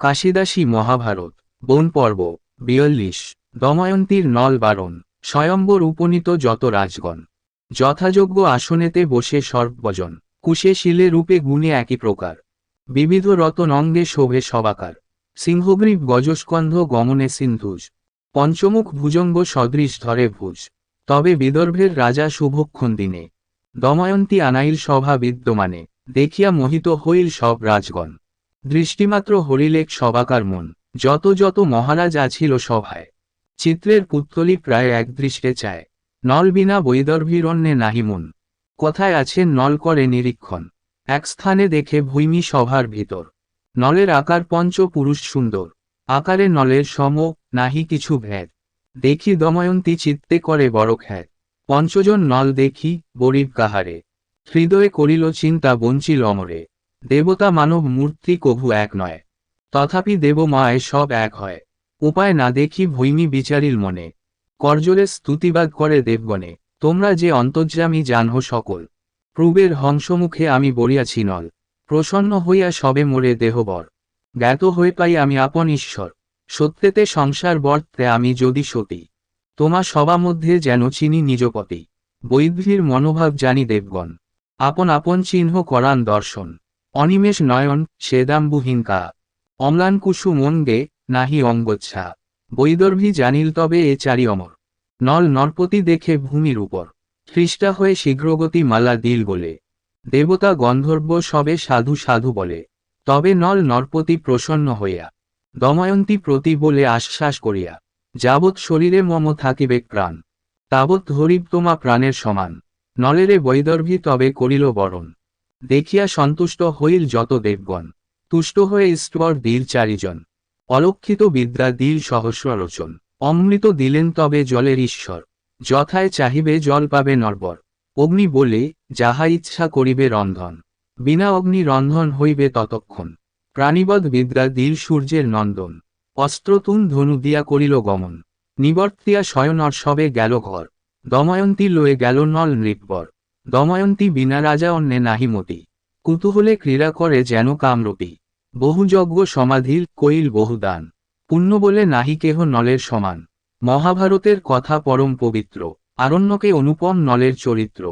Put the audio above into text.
কাশিদাসী মহাভারত, বন পর্ব, বিয়াল্লিশ, দময়ন্তীর নল বারণ, স্বয়ম্বর উপনীত যত রাজগণ। যথাযোগ্য আসনেতে বসে সর্বজন, কুশে শিলে রূপে গুণে একই প্রকার। বিবিধ রতন অঙ্গে শোভে সবাকার। সিংহগ্রীব গজস্কন্ধ গমনে সিন্ধুজ। পঞ্চমুখ ভুজঙ্গ সদৃশ ধরে ভুজ। তবে বিদর্ভের রাজা শুভক্ষণ দিনে। দময়ন্তী আনাইল সভা বিদ্যমানে, দেখিয়া মোহিত হইল সব রাজগণ। দৃষ্টিমাত্র হরিলেক সবাকার মন, যত যত মহারাজ আছিল সভায়। চিত্রের পুত্তলি প্রায় এক দৃষ্টে চায়, নল বিনা বৈদর্ভীরণ্যে নাহি মন। কোথায় আছেন নল করে নিরীক্ষণ, এক স্থানে দেখে ভূমি সভার ভিতর। নলের আকার পঞ্চ পুরুষ সুন্দর, আকারে নলের সম, নাহি কিছু ভেদ। দেখি দময়ন্তী চিত্তে করে বড় খ্যাত, পঞ্চজন নল দেখি গরিব কাহারে। হৃদয়ে করিল চিন্তা বঞ্চিল অমরে। দেবতা মানব মূর্তি কভু এক নয়। তথাপি দেবমায় সব এক হয়। উপায় না দেখি ভৈমী বিচারিল মনে। করজোরে স্তুতিবাদ করে দেবগণে, তোমরা যে অন্তর্যামী জানহ সকল। প্রবের হংসমুখে আমি বলিয়াছি নল। প্রসন্ন হইয়া সবে মোরে দেহবর। জ্ঞাত হয়ে পাই আমি আপন ঈশ্বর। সত্যেতে সংসার বর্তে আমি যদি সতী। তোমা সবা মধ্যে যেন চিনি নিজপতি। বৈদ্যীর মনোভাব জানি দেবগণ। আপন আপন চিহ্ন করান দর্শন। অনিমেষ নয়ন সেদাম্বুহীন কা অম্লান কুসুম অঙ্গে নাহি অঙ্গচ্ছা। বৈদর্ভী জানিল তবে এ চারি অমর। নল নরপতি দেখে ভূমির উপর। খ্রিস্টা হয়ে শীঘ্রগতি মালা দিল বলে। দেবতা গন্ধর্ব সবে সাধু সাধু বলে। তবে নল নরপতি প্রসন্ন হইয়া। দময়ন্তী প্রতি বলে আশ্বাস করিয়া, যাবৎ শরীরে মম থাকিবে প্রাণ। তাবৎ ধরিব তোমা প্রাণের সমান। নলেরে বৈদর্ভী তবে করিল বরণ। দেখিয়া সন্তুষ্ট হইল যত দেবগণ। তুষ্ট হয়ে ঈশ্বর দিল চারিজন। অলক্ষিত বিদ্যা দিল সহস্র অমৃত দিলেন তবে জলের ঈশ্বর। যথায় চাহিবে জল পাবে নরবর। অগ্নি বলে, যাহা ইচ্ছা করিবে রন্ধন। বিনা অগ্নি রন্ধন হইবে ততক্ষণ। প্রাণীবধ বিদ্যা দিল সূর্যের নন্দন। অস্ত্রতুন ধনু দিয়া করিল গমন। নিবর্তিয়া শয়নর সবে গেল ঘর। দময়ন্তী লয়ে গেল নল নৃপবর। দময়ন্তী বিনা রাজা অন্যে নাহিমতি কুতুহলে ক্রীড়া করে যেন কামরূপী। বহুযজ্ঞ সমাধির কইল বহুদান। পুণ্য বলে নাহি কেহ নলের সমান। মহাভারতের কথা পরম পবিত্র। আরণ্যকে অনুপম নলের চরিত্র।